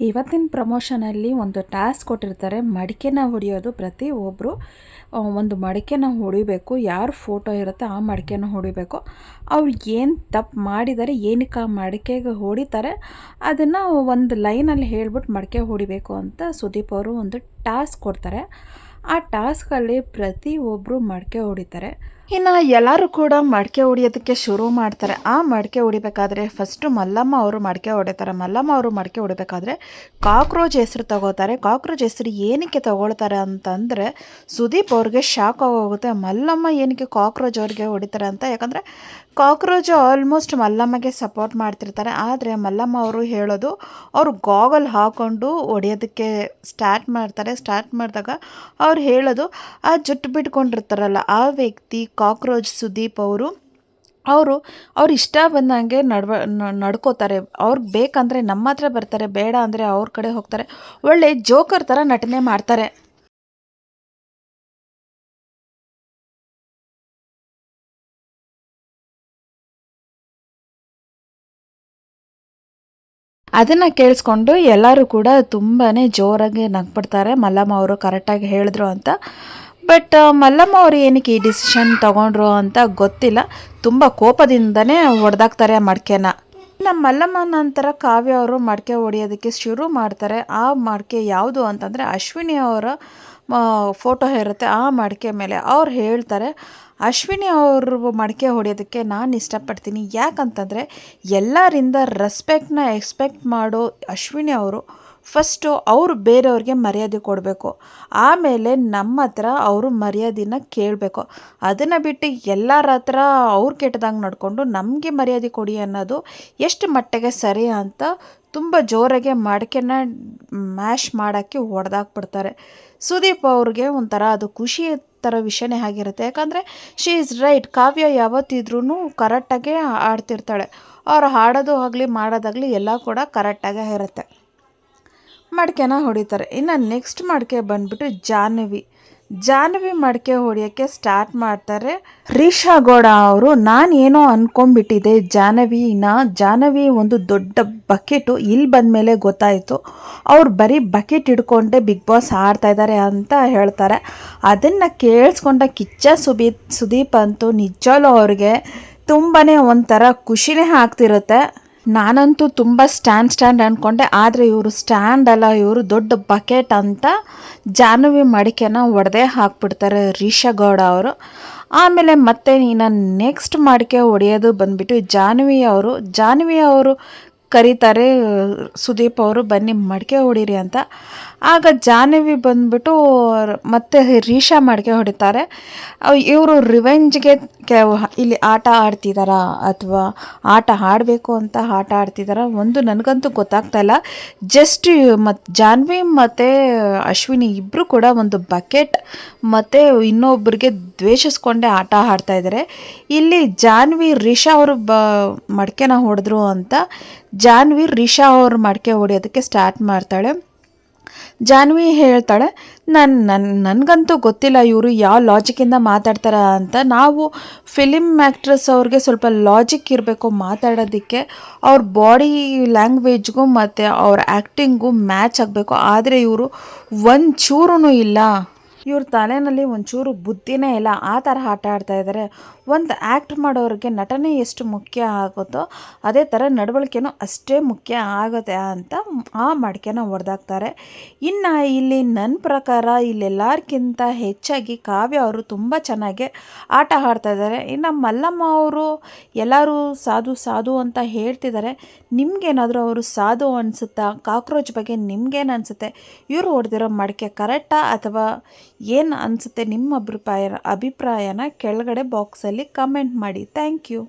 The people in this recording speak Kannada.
ಇವತ್ತಿನ ಪ್ರಮೋಷನಲ್ಲಿ ಒಂದು ಟಾಸ್ಕ್ ಕೊಟ್ಟಿರ್ತಾರೆ. ಮಡಿಕೆನ ಹೊಡೆಯೋದು ಪ್ರತಿ ಒಬ್ಬರು ಒಂದು ಮಡಿಕೆನ ಹೊಡಿಬೇಕು. ಯಾರು ಫೋಟೋ ಇರುತ್ತೆ ಆ ಮಡಿಕೆನ ಹೊಡಿಬೇಕು. ಅವ್ರು ಏನು ತಪ್ಪು ಮಾಡಿದ್ದಾರೆ ಏನಕ್ಕೆ ಆ ಮಡಿಕೆಗೆ ಹೊಡಿತಾರೆ, ಅದನ್ನು ಒಂದು ಲೈನಲ್ಲಿ ಹೇಳ್ಬಿಟ್ಟು ಮಡಿಕೆ ಹೊಡಿಬೇಕು ಅಂತ ಸುದೀಪ್ ಅವರು ಒಂದು ಟಾಸ್ಕ್ ಕೊಡ್ತಾರೆ. ಆ ಟಾಸ್ಕಲ್ಲಿ ಪ್ರತಿ ಒಬ್ಬರು ಮಡಿಕೆ ಹೊಡಿತಾರೆ. ಇನ್ನು ಎಲ್ಲರೂ ಕೂಡ ಮಡಿಕೆ ಹೊಡಿಯೋದಕ್ಕೆ ಶುರು ಮಾಡ್ತಾರೆ. ಆ ಮಡಿಕೆ ಹೊಡಿಬೇಕಾದ್ರೆ ಫಸ್ಟು ಮಲ್ಲಮ್ಮ ಅವರು ಮಡಿಕೆ ಹೊಡಿತಾರೆ. ಮಲ್ಲಮ್ಮ ಅವರು ಮಡಿಕೆ ಹೊಡಿಬೇಕಾದ್ರೆ ಕಾಕ್ರೋಚ್ ಹೆಸರು ತಗೋತಾರೆ. ಕಾಕ್ರೋಚ್ ಹೆಸರು ಏನಕ್ಕೆ ತಗೊಳ್ತಾರೆ ಅಂತಂದರೆ ಸುದೀಪ್ ಅವ್ರಿಗೆ ಶಾಕ್ ಆಗೋಗುತ್ತೆ. ಮಲ್ಲಮ್ಮ ಏನಕ್ಕೆ ಕಾಕ್ರೋಚ್ ಅವ್ರಿಗೆ ಹೊಡಿತಾರೆ ಅಂತ? ಯಾಕಂದರೆ ಕಾಕ್ರೋಚ್ ಆಲ್ಮೋಸ್ಟ್ ಮಲ್ಲಮ್ಮಗೆ ಸಪೋರ್ಟ್ ಮಾಡ್ತಿರ್ತಾರೆ. ಆದರೆ ಮಲ್ಲಮ್ಮ ಅವರು ಹೇಳೋದು ಅವರು ಗಾಗಲ್ ಹಾಕ್ಕೊಂಡು ಹೊಡೆಯೋದಕ್ಕೆ ಸ್ಟಾರ್ಟ್ ಮಾಡ್ತಾರೆ. ಸ್ಟಾರ್ಟ್ ಮಾಡಿದಾಗ ಅವ್ರು ಹೇಳೋದು, ಆ ಜುಟ್ಟು ಬಿಟ್ಕೊಂಡಿರ್ತಾರಲ್ಲ, ಆ ವ್ಯಕ್ತಿ ಕಾಕ್ರೋಚ್ ಸುದೀಪ್ ಅವರು ಅವರು, ಅವ್ರ ಇಷ್ಟ ಬಂದಂಗೆ ನಡ್ವ ನಡ್ಕೋತಾರೆ. ಅವ್ರಿಗೆ ಬೇಕಂದರೆ ನಮ್ಮ ಹತ್ರ ಬರ್ತಾರೆ, ಬೇಡ ಅಂದರೆ ಅವ್ರ ಕಡೆ ಹೋಗ್ತಾರೆ. ಒಳ್ಳೆ ಜೋಕರ್ ಥರ ನಟನೆ ಮಾಡ್ತಾರೆ. ಅದನ್ನು ಕೇಳಿಸ್ಕೊಂಡು ಎಲ್ಲರೂ ಕೂಡ ತುಂಬಾ ಜೋರಾಗಿ ನಗ್ಬಿಡ್ತಾರೆ. ಮಲ್ಲಮ್ಮ ಅವರು ಕರೆಕ್ಟಾಗಿ ಹೇಳಿದ್ರು ಅಂತ. ಬಟ್ ಮಲ್ಲಮ್ಮ ಅವರು ಏನಕ್ಕೆ ಈ ಡಿಸಿಷನ್ ತಗೊಂಡ್ರು ಅಂತ ಗೊತ್ತಿಲ್ಲ. ತುಂಬ ಕೋಪದಿಂದನೇ ಹೊಡೆದಾಕ್ತಾರೆ ಆ ಮಡಿಕೆನ. ನಮ್ಮ ಮಲ್ಲಮ್ಮ ನಂತರ ಕಾವ್ಯ ಅವರು ಮಡಿಕೆ ಹೊಡೆಯೋದಕ್ಕೆ ಶುರು ಮಾಡ್ತಾರೆ. ಆ ಮಡಿಕೆ ಯಾವುದು ಅಂತಂದರೆ ಅಶ್ವಿನಿ ಅವರ ಫೋಟೋ ಇರುತ್ತೆ ಆ ಮಡಿಕೆ ಮೇಲೆ. ಅವ್ರು ಹೇಳ್ತಾರೆ, ಅಶ್ವಿನಿ ಅವರು ಮಡಿಕೆ ಹೊಡೆಯೋದಕ್ಕೆ ನಾನು ಇಷ್ಟಪಡ್ತೀನಿ. ಯಾಕಂತಂದರೆ ಎಲ್ಲರಿಂದ ರೆಸ್ಪೆಕ್ಟ್ನ ಎಕ್ಸ್ಪೆಕ್ಟ್ ಮಾಡೋ ಅಶ್ವಿನಿ ಅವರು ಫಸ್ಟು ಅವರು ಬೇರೆಯವ್ರಿಗೆ ಮರ್ಯಾದೆ ಕೊಡಬೇಕು. ಆಮೇಲೆ ನಮ್ಮ ಹತ್ರ ಅವರು ಮರ್ಯಾದೆನ ಕೇಳಬೇಕು. ಅದನ್ನು ಬಿಟ್ಟು ಎಲ್ಲರ ಹತ್ರ ಅವ್ರು ಕೆಟ್ಟದಂಗೆ ನೋಡಿಕೊಂಡು ನಮಗೆ ಮರ್ಯಾದೆ ಕೊಡಿ ಅನ್ನೋದು ಎಷ್ಟು ಮಟ್ಟಿಗೆ ಸರಿ ಅಂತ ತುಂಬ ಜೋರಾಗೆ ಮಡಿಕೆನ ಮ್ಯಾಶ್ ಮಾಡೋಕ್ಕೆ ಹೊಡೆದಾಕ್ಬಿಡ್ತಾರೆ ಸುದೀಪ್ ಅವ್ರಿಗೆ ಒಂಥರ ಅದು ಖುಷಿ ಥರ ವಿಷಯನೇ ಆಗಿರುತ್ತೆ. ಯಾಕಂದರೆ ಶಿ ಇಸ್ ರೈಟ್, ಕಾವ್ಯ ಯಾವತ್ತಿದ್ರೂ ಕರೆಕ್ಟಾಗೆ ಆಡ್ತಿರ್ತಾಳೆ. ಅವ್ರು ಹಾಡೋದು ಆಗಲಿ ಮಾಡೋದಾಗಲಿ ಎಲ್ಲ ಕೂಡ ಕರೆಕ್ಟಾಗೇ ಇರುತ್ತೆ. ಮಡಿಕೆನ ಹೊಡಿತಾರೆ. ಇನ್ನು ನೆಕ್ಸ್ಟ್ ಮಡಿಕೆ ಬಂದುಬಿಟ್ಟು ಜಾಹ್ನವಿ. ಜಾಹ್ನವಿ ಮಡಿಕೆ ಹೊಡೆಯೋಕ್ಕೆ ಸ್ಟಾರ್ಟ್ ಮಾಡ್ತಾರೆ ರೀಶಾ ಗೌಡ ಅವರು. ನಾನು ಏನೋ ಅಂದ್ಕೊಂಡ್ಬಿಟ್ಟಿದ್ದೆ ಜಾಹ್ನವಿನ ಜಾಹ್ನವಿ ಒಂದು ದೊಡ್ಡ ಬಕೆಟು ಇಲ್ಲಿ ಬಂದಮೇಲೆ ಗೊತ್ತಾಯಿತು. ಅವ್ರು ಬರೀ ಬಕೆಟ್ ಹಿಡ್ಕೊಂಡೆ ಬಿಗ್ ಬಾಸ್ ಆಡ್ತಾ ಇದ್ದಾರೆ ಅಂತ ಹೇಳ್ತಾರೆ. ಅದನ್ನು ಕೇಳಿಸ್ಕೊಂಡ ಕಿಚ್ಚ ಸುಬೀ ಸುದೀಪ್ ಅಂತೂ ನಿಜವೂ ಅವ್ರಿಗೆ ತುಂಬಾ ಒಂಥರ ಖುಷಿನೇ ಆಗ್ತಿರುತ್ತೆ. ನಾನಂತೂ ತುಂಬ ಸ್ಟ್ಯಾಂಡ್ ಸ್ಟ್ಯಾಂಡ್ ಅಂದ್ಕೊಂಡೆ ಆದರೆ ಇವರು ಸ್ಟ್ಯಾಂಡ್ ಅಲ್ಲ, ಇವರು ದೊಡ್ಡ ಬಕೆಟ್ ಅಂತ ಜಾಹ್ನವಿ ಮಡಿಕೆನ ಒಡೆದೇ ಹಾಕ್ಬಿಡ್ತಾರೆ ಗೌಡ ಅವರು. ಆಮೇಲೆ ಮತ್ತೆ ನೀನು ನೆಕ್ಸ್ಟ್ ಮಡಿಕೆ ಒಡೆಯೋದು ಬಂದುಬಿಟ್ಟು ಜಾನ್ವಿ ಅವರು. ಜಾನ್ವಿ ಅವರು ಕರೀತಾರೆ, ಸುದೀಪ್ ಅವರು ಬನ್ನಿ ಮಡಿಕೆ ಹೊಡೀರಿ ಅಂತ. ಆಗ ಜಾಹ್ನವಿ ಬಂದ್ಬಿಟ್ಟು ಮತ್ತೆ ರೀಶಾ ಮಡಿಕೆ ಹೊಡಿತಾರೆ. ಇವರು ರಿವೆಂಜ್ಗೆ ಇಲ್ಲಿ ಆಟ ಆಡ್ತಿದ್ದಾರಾ ಅಥವಾ ಆಟ ಆಡಬೇಕು ಅಂತ ಆಟ ಆಡ್ತಿದ್ದಾರಾ ಒಂದು ನನಗಂತೂ ಗೊತ್ತಾಗ್ತಾ ಇಲ್ಲ. ಜಸ್ಟ್ ಮತ್ತು ಜಾನ್ವಿ ಮತ್ತು ಅಶ್ವಿನಿ ಇಬ್ಬರು ಕೂಡ ಒಂದು ಬಕೆಟ್ ಮತ್ತು ಇನ್ನೊಬ್ಬರಿಗೆ ದ್ವೇಷಿಸ್ಕೊಂಡೆ ಆಟ ಆಡ್ತಾ ಇದ್ದಾರೆ ಇಲ್ಲಿ ಜಾನ್ವಿ ರಿಷಾ ಅವರು ಬ ಮಡಿಕೆನ ಹೊಡೆದ್ರು ಅಂತ ಜಾನ್ವಿ ರಿಷಾ ಅವ್ರ ಮಡಿಕೆ ಹೊಡೆಯೋದಕ್ಕೆ ಸ್ಟಾರ್ಟ್ ಮಾಡ್ತಾಳೆ. ಜಾನ್ವಿ ಹೇಳ್ತಾಳೆ ನನ್ನ ನನ್ನ ನನಗಂತೂ ಗೊತ್ತಿಲ್ಲ ಇವರು ಯಾವ ಲಾಜಿಕಿಂದ ಮಾತಾಡ್ತಾರ ಅಂತ. ನಾವು ಫಿಲಿಮ್ ಆ್ಯಕ್ಟ್ರೆಸ್ ಅವ್ರಿಗೆ ಸ್ವಲ್ಪ ಲಾಜಿಕ್ ಇರಬೇಕು ಮಾತಾಡೋದಕ್ಕೆ. ಅವ್ರ ಬಾಡಿ ಲ್ಯಾಂಗ್ವೇಜ್ಗೂ ಮತ್ತು ಅವ್ರ ಆ್ಯಕ್ಟಿಂಗು ಮ್ಯಾಚ್ ಆಗಬೇಕು. ಆದರೆ ಇವರು ಒಂದು ಚೂರೂ ಇಲ್ಲ. ಇವ್ರ ತಲೆಯಲ್ಲಿ ಒಂಚೂರು ಬುದ್ಧಿನೇ ಇಲ್ಲ. ಆ ಥರ ಆಟ ಆಡ್ತಾ ಇದ್ದಾರೆ ಒಂದು ಆ್ಯಕ್ಟ್ ಮಾಡೋರಿಗೆ ನಟನೆ ಎಷ್ಟು ಮುಖ್ಯ ಆಗುತ್ತೋ ಅದೇ ಥರ ನಡವಳಿಕೆನೂ ಅಷ್ಟೇ ಮುಖ್ಯ ಆಗುತ್ತೆ ಅಂತ ಆ ಮಡಿಕೆನ ಹೊಡೆದಾಕ್ತಾರೆ ಇನ್ನು ಇಲ್ಲಿ ನನ್ನ ಪ್ರಕಾರ ಇಲ್ಲೆಲ್ಲರಿಗಿಂತ ಹೆಚ್ಚಾಗಿ ಕಾವ್ಯ ಅವರು ತುಂಬ ಚೆನ್ನಾಗಿ ಆಟ ಆಡ್ತಾ ಇದ್ದಾರೆ ಇನ್ನು ಮಲ್ಲಮ್ಮ ಅವರು ಎಲ್ಲರೂ ಸಾಧು ಸಾಧು ಅಂತ ಹೇಳ್ತಿದ್ದಾರೆ ನಿಮಗೇನಾದರೂ ಅವರು ಸಾಧು ಅನಿಸುತ್ತಾ? ಕಾಕ್ರೋಚ್ ಬಗ್ಗೆ ನಿಮ್ಗೇನು ಅನಿಸುತ್ತೆ? ಇವರು ಹೊಡೆದಿರೋ ಮಡಿಕೆ ಕರೆಕ್ಟಾ ಅಥವಾ ಏನು ಅನಿಸುತ್ತೆ ನಿಮ್ಮ ಅಭಿಪ್ರಾಯ ಅಭಿಪ್ರಾಯನ ಕೆಳಗಡೆ ಬಾಕ್ಸಲ್ಲಿ ಕಮೆಂಟ್ ಮಾಡಿ. Thank you